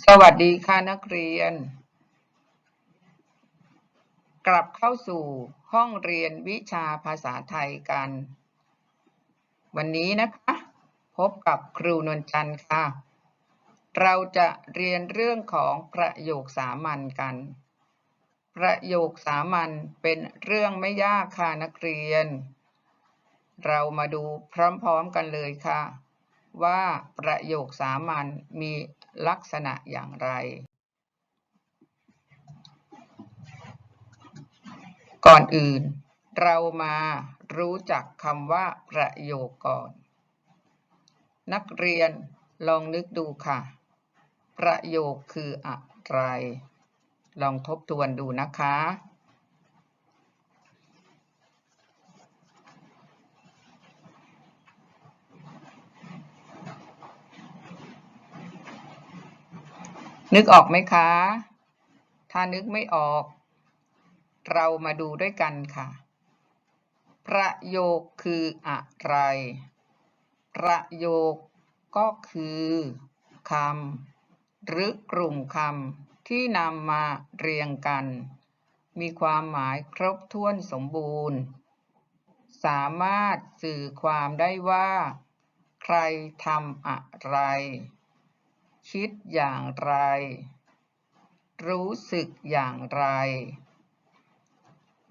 สวัสดีค่ะนักเรียน กลับเข้าสู่ห้องเรียนวิชาภาษาไทยกัน วันนี้นะคะ พบกับครูนวลจันทร์ค่ะ เราจะเรียนเรื่องของประโยคสามัญกัน ประโยคสามัญเป็นเรื่องไม่ยากค่ะนักเรียน เรามาดูพร้อมๆกันเลยค่ะ ว่าประโยคสามัญมี ลักษณะอย่างไร ก่อนอื่น เรามารู้จักคำว่าประโยคก่อน นักเรียนลองนึกดูค่ะ ประโยคคืออะไร ลองทบทวนดูนะคะ นึกออกไหมคะ ถ้านึกไม่ออก เรามาดูด้วยกันค่ะ ประโยคคืออะไร ประโยคก็คือคำหรือกลุ่มคำที่นำมาเรียงกัน มีความหมายครบถ้วนสมบูรณ์ สามารถสื่อความได้ว่า ใครทำอะไร คิดอย่างไร รู้สึกอย่างไร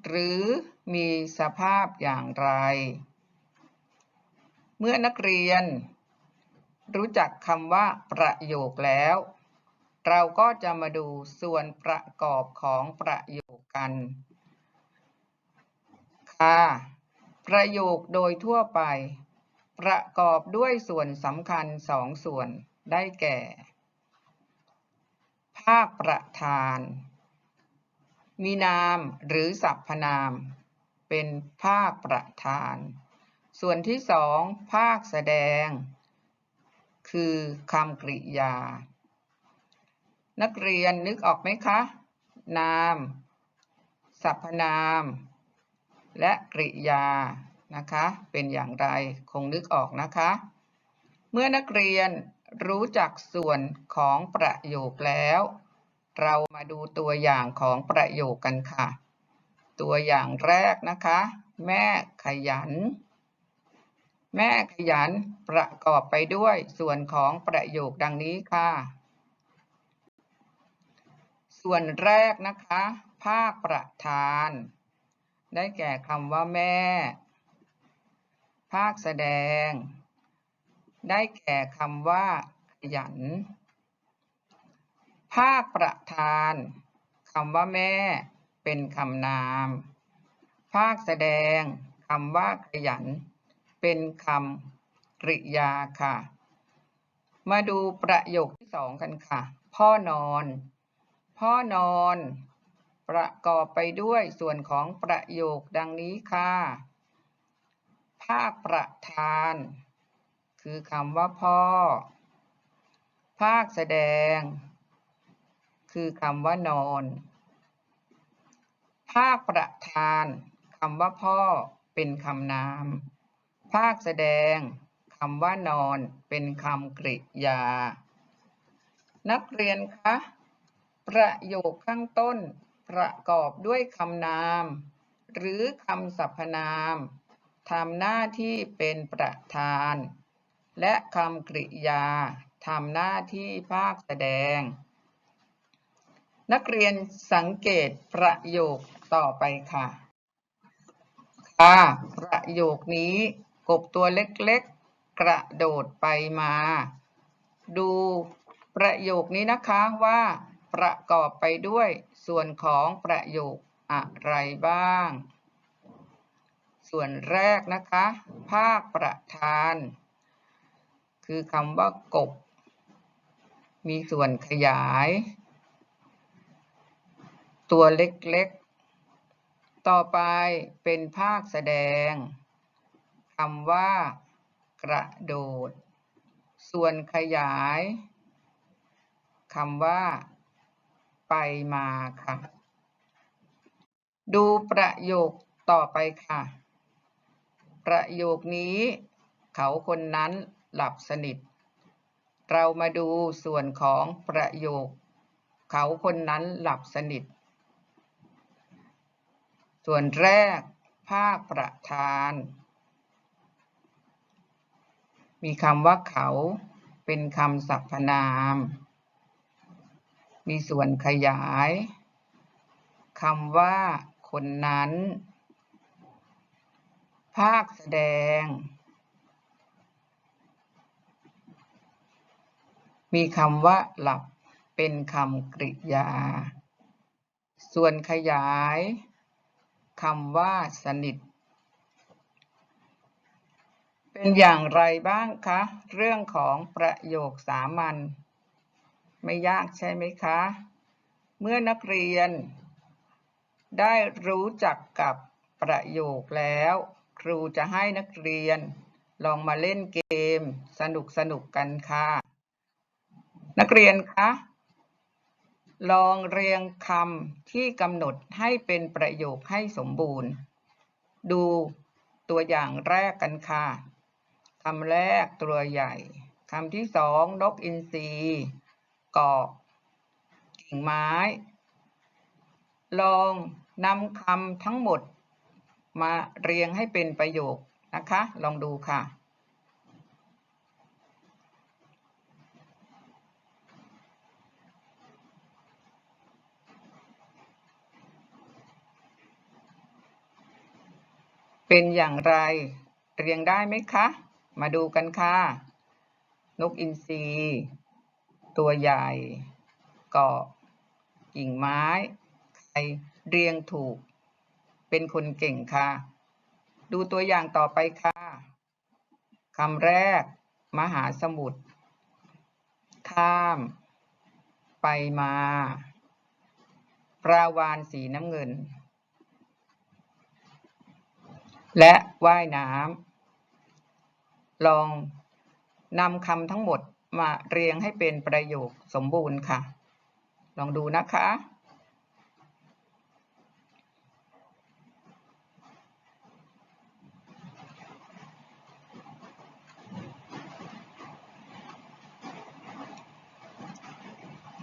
หรือมีสภาพอย่างไร เมื่อนักเรียน รู้จักคำว่าประโยคแล้ว เราก็จะมาดูส่วนประกอบของประโยคกันค่ะประโยคโดยทั่วไป ประกอบด้วยส่วนสำคัญสองส่วนได้แก่ ภาคประธาน มีนามหรือสรรพนาม เป็นภาคประธาน ส่วนที่สองภาคแสดง คือคำกริยา นักเรียนนึกออกไหมคะ นามสรรพนาม และกริยานะคะ เป็นอย่างไรคงนึกออกนะคะ เมื่อนักเรียนรู้จักส่วนของประโยคแล้ว เรามาดูตัวอย่างของประโยคกันค่ะ ตัวอย่างแรกนะคะ แม่ขยัน แม่ขยันประกอบไปด้วยส่วนของประโยคดังนี้ค่ะ ส่วนแรกนะคะ ภาคประธาน ได้แก่คำว่าแม่ ภาคแสดง ได้แก่คำว่าขยัน ภาคประธานคำว่าแม่เป็นคำนาม ภาคแสดงคำว่าขยัน เป็นคำกริยาค่ะ มาดูประโยคที่สองกันค่ะ พ่อนอน พ่อนอน ประกอบไปด้วยส่วนของประโยคดังนี้ค่ะ ภาคประธาน คือคำว่าพ่อ ภาคแสดง คือคำว่านอน ภาคประธานคำว่าพ่อเป็นคำนาม ภาคแสดงคำว่านอนเป็นคำกริยา นักเรียนคะประโยคข้างต้นประกอบด้วยคำนาม หรือคำสรรพนามทำหน้าที่เป็นประธาน และคำกริยาทำหน้าที่ภาคแสดง นักเรียนสังเกตประโยคต่อไปค่ะ ค่ะ ประโยคนี้กบตัวเล็กๆ กระโดดไปมา ดูประโยคนี้นะคะว่าประกอบไปด้วยส่วนของประโยคอะไรบ้าง ส่วนแรกนะคะ ภาคประธาน คือคำว่ากบ มีส่วนขยาย ตัวเล็กๆ ต่อไปเป็นภาคแสดงคำว่า กระโดด ส่วนขยายคำว่า ไปมาค่ะ ดูประโยคต่อไปค่ะ ประโยคนี้ เขาคนนั้นหลับสนิท เรามาดูส่วนของประโยค เขาคนนั้นหลับสนิท ส่วนแรกภาคประธาน มีคำว่าเขาเป็นคำสรรพนาม มีส่วนขยายคำว่าคนนั้น ภาคแสดง มีคำว่าหลับเป็นคำกริยา ส่วนขยาย คำว่าสนิท เป็นอย่างไรบ้างคะ เรื่องของประโยคสามัญไม่ยากใช่ไหมคะ เมื่อนักเรียน ได้รู้จักกับประโยคแล้ว ครูจะให้นักเรียน ลองมาเล่นเกม สนุกสนุกกันค่ะ นักเรียนคะ ลองเรียงคำที่กำหนดให้เป็นประโยคให้สมบูรณ์ ดูตัวอย่างแรกกันค่ะคำแรกตัวใหญ่คำที่สองนกอินทรีเกาะกิ่งไม้ ลองนำคำทั้งหมดมาเรียงให้เป็นประโยคนะคะ ลองดูค่ะ เป็นอย่างไร เรียงได้ไหมคะ มาดูกันค่ะ นกอินทรีตัวใหญ่เกาะกิ่งไม้ ใครเรียงถูก เป็นคนเก่งค่ะ ดูตัวอย่างต่อไปค่ะคำแรก มหาสมุทรข้าม ไปมา ปราวานสีน้ำเงิน และว่ายน้ำลองนำคำทั้งหมดมาเรียงให้เป็นประโยคสมบูรณ์ค่ะ ลองดูนะคะ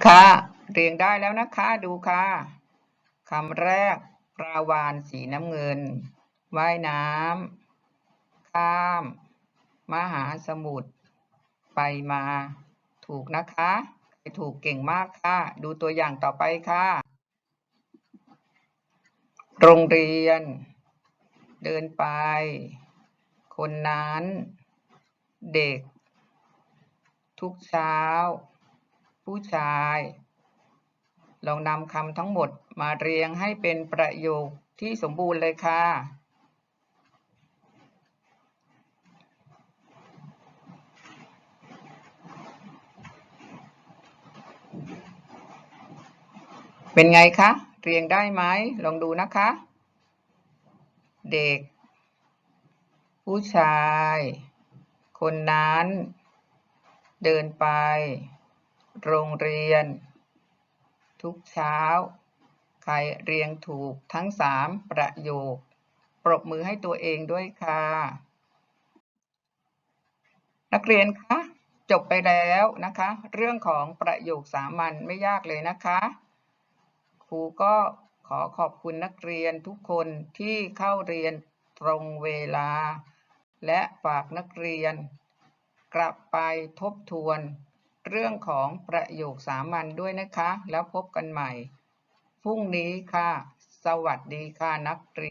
ค่ะ เรียงได้แล้วนะคะ ดูค่ะคำแรกปลาวานสีน้ำเงิน ว่ายน้ำข้าม มหาสมุทรไปมา ถูกนะคะใครถูกเก่งมากค่ะ ดูตัวอย่างต่อไปค่ะ โรงเรียน เดินไป คนนั้น เด็ก ทุกเช้า ผู้ชายลองนำคำทั้งหมดมาเรียงให้เป็นประโยคที่สมบูรณ์เลยค่ะ เป็นไงคะ เรียงได้ไหมลองดูนะคะ เด็ก ผู้ชาย คนนั้น เดินไป โรงเรียน ทุกเช้า ใครเรียงถูกทั้งสามประโยค ปรบมือให้ตัวเองด้วยค่ะ นักเรียนคะจบไปแล้วนะคะ เรื่องของประโยคสามัญไม่ยากเลยนะคะ ครูก็ขอขอบคุณนักเรียนทุกคนที่เข้าเรียนตรงเวลา และฝากนักเรียน กลับไปทบทวน เรื่องของประโยคสามัญด้วยนะคะ แล้วพบกันใหม่ พรุ่งนี้ค่ะ สวัสดีค่ะนักเรียน